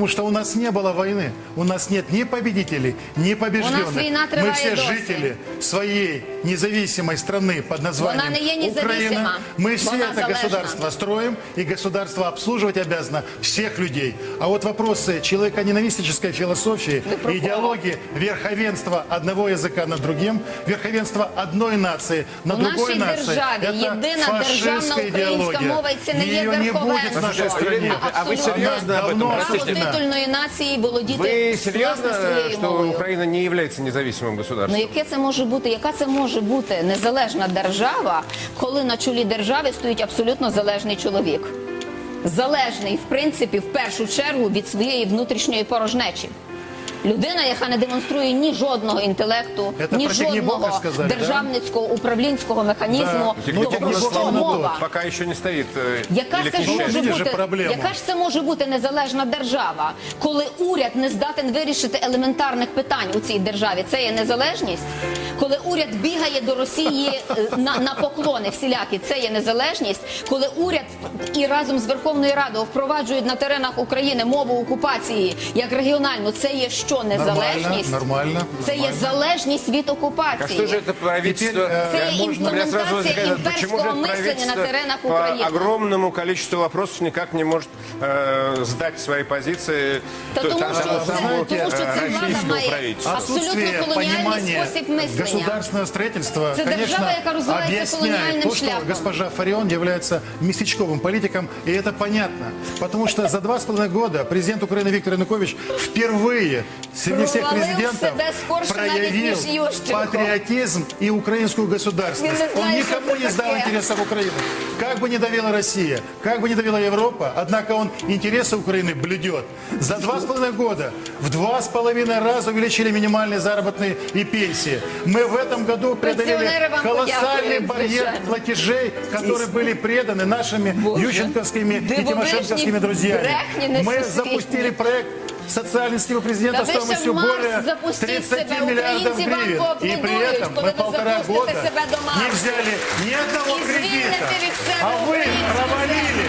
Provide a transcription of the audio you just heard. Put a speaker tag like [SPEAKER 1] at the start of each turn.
[SPEAKER 1] Потому что у нас не было войны, у нас нет ни победителей, ни побежденных.
[SPEAKER 2] війна
[SPEAKER 1] Мы
[SPEAKER 2] триває
[SPEAKER 1] все
[SPEAKER 2] досі.
[SPEAKER 1] жители своей независимой страны под названием
[SPEAKER 2] Вона не є независима.
[SPEAKER 1] Украина. Мы все
[SPEAKER 2] Вона
[SPEAKER 1] это
[SPEAKER 2] залежна.
[SPEAKER 1] государство строим, и государство обслуживать обязано всех людей. А вот вопросы человеконенавистнической философии,
[SPEAKER 2] Вы про кого?
[SPEAKER 1] идеологии, верховенства одного языка над другим, верховенства одной нации над
[SPEAKER 2] У
[SPEAKER 1] другой
[SPEAKER 2] нашій
[SPEAKER 1] нацией,
[SPEAKER 2] державі
[SPEAKER 1] это
[SPEAKER 2] єдина державна
[SPEAKER 1] фашистская
[SPEAKER 2] українська
[SPEAKER 1] идеология.
[SPEAKER 2] мова, і це не є
[SPEAKER 1] Ее не будет в нашей
[SPEAKER 2] верховенство.
[SPEAKER 1] стране.
[SPEAKER 3] А вы
[SPEAKER 2] Абсолютно.
[SPEAKER 3] серьезно об этом?
[SPEAKER 2] Титульної нації володіти власне
[SPEAKER 3] серьезно,
[SPEAKER 2] своєю
[SPEAKER 3] что
[SPEAKER 2] мовою.
[SPEAKER 3] Украина не является независимым
[SPEAKER 2] Ну
[SPEAKER 3] государством?
[SPEAKER 2] яке це може бути? Яка це може бути незалежна держава, коли на чолі держави стоїть абсолютно залежний чоловік? Залежний, в принципі, в першу чергу від своєї внутрішньої порожнечі. Людина, яка не демонструє ні жодного інтелекту,
[SPEAKER 1] Це
[SPEAKER 2] ні
[SPEAKER 1] про
[SPEAKER 2] жодного
[SPEAKER 1] сказали, да?
[SPEAKER 2] державницького управлінського механізму,
[SPEAKER 1] Да.
[SPEAKER 2] того,
[SPEAKER 1] Ну,
[SPEAKER 2] про
[SPEAKER 1] Тягнібока
[SPEAKER 2] що
[SPEAKER 1] на
[SPEAKER 2] мова.
[SPEAKER 3] Пока еще не стоит. э,
[SPEAKER 2] Яка
[SPEAKER 3] или
[SPEAKER 2] це
[SPEAKER 3] к
[SPEAKER 2] може
[SPEAKER 3] несчастью.
[SPEAKER 1] Же
[SPEAKER 2] бути
[SPEAKER 1] проблему.
[SPEAKER 2] яка ж це може бути незалежна держава, коли уряд не здатен вирішити елементарних питань у цій державі? Це є незалежність. Коли уряд бігає до Росії е, на, на поклони всілякі, це є незалежність. Коли уряд і разом з Верховною Радою впроваджують на теренах України мову окупації як регіональну, це є що незалежність?
[SPEAKER 1] нормально,
[SPEAKER 2] Це є
[SPEAKER 1] нормально.
[SPEAKER 2] залежність від
[SPEAKER 3] А
[SPEAKER 2] окупації.
[SPEAKER 3] что же это правительство?
[SPEAKER 1] Теперь, э,
[SPEAKER 2] Це
[SPEAKER 3] Я-
[SPEAKER 2] є
[SPEAKER 3] можно- у меня сразу
[SPEAKER 2] імплементація
[SPEAKER 3] возникает, почему же
[SPEAKER 2] імперського
[SPEAKER 3] это
[SPEAKER 2] мислення на
[SPEAKER 3] правительство
[SPEAKER 2] теренах
[SPEAKER 3] по
[SPEAKER 2] України.
[SPEAKER 3] огромному количеству вопросов никак не может э, сдать свои позиции
[SPEAKER 2] Та
[SPEAKER 3] то-
[SPEAKER 2] тому,
[SPEAKER 3] тому
[SPEAKER 2] що
[SPEAKER 3] самому,
[SPEAKER 2] це, тому що
[SPEAKER 3] э,
[SPEAKER 2] ця влада
[SPEAKER 3] российскому
[SPEAKER 2] має
[SPEAKER 3] правительству.
[SPEAKER 2] абсолютно
[SPEAKER 1] Отсутствие
[SPEAKER 2] колоніальний
[SPEAKER 1] понимания
[SPEAKER 2] спосіб мислення.
[SPEAKER 1] государственного строительства,
[SPEAKER 2] Это
[SPEAKER 1] конечно,
[SPEAKER 2] держава, яка розвивається
[SPEAKER 1] объясняет
[SPEAKER 2] колониальным
[SPEAKER 1] то, что
[SPEAKER 2] шляхом.
[SPEAKER 1] госпожа Фарион является местечковым политиком, и это понятно. Потому что за два с половиной года президент Украины Виктор Янукович впервые среди всех
[SPEAKER 2] Провалил
[SPEAKER 1] президентов
[SPEAKER 2] себя скорше навіть,
[SPEAKER 1] проявил
[SPEAKER 2] ніж Ющенко.
[SPEAKER 1] патриотизм и украинскую
[SPEAKER 2] Він
[SPEAKER 1] государственность.
[SPEAKER 2] не
[SPEAKER 1] Он
[SPEAKER 2] знає, що
[SPEAKER 1] никому
[SPEAKER 2] це
[SPEAKER 1] не сдал
[SPEAKER 2] таке.
[SPEAKER 1] интересов Украины. Как бы ни давила Россия, как бы ни давила Европа, однако он интересы Украины блюдет. За два с половиной года в два с половиной раза увеличили минимальные заработные и пенсии. Мы в этом году преодолели
[SPEAKER 2] Пенсионеры вам
[SPEAKER 1] колоссальный
[SPEAKER 2] подякуют,
[SPEAKER 1] барьер
[SPEAKER 2] звичайно.
[SPEAKER 1] платежей, которые были преданы нашими
[SPEAKER 2] Боже.
[SPEAKER 1] ющенковскими и
[SPEAKER 2] Дивовижні
[SPEAKER 1] тимошенковскими друзьями.
[SPEAKER 2] брехні
[SPEAKER 1] Мы
[SPEAKER 2] несусвітні.
[SPEAKER 1] запустили проект социального президента
[SPEAKER 2] Та ви ще
[SPEAKER 1] стоимостью
[SPEAKER 2] в Марс
[SPEAKER 1] более
[SPEAKER 2] запустіть
[SPEAKER 1] 30
[SPEAKER 2] себе,
[SPEAKER 1] миллиардов
[SPEAKER 2] українці вам
[SPEAKER 1] гривен. И
[SPEAKER 2] поаплодують,
[SPEAKER 1] при этом
[SPEAKER 2] коли
[SPEAKER 1] мы
[SPEAKER 2] ви
[SPEAKER 1] полтора
[SPEAKER 2] запустите
[SPEAKER 1] года
[SPEAKER 2] себе до
[SPEAKER 1] не
[SPEAKER 2] Марса.
[SPEAKER 1] взяли ни одного
[SPEAKER 2] І звільните
[SPEAKER 1] кредита.
[SPEAKER 2] від себе
[SPEAKER 1] А вы
[SPEAKER 2] українську
[SPEAKER 1] провалили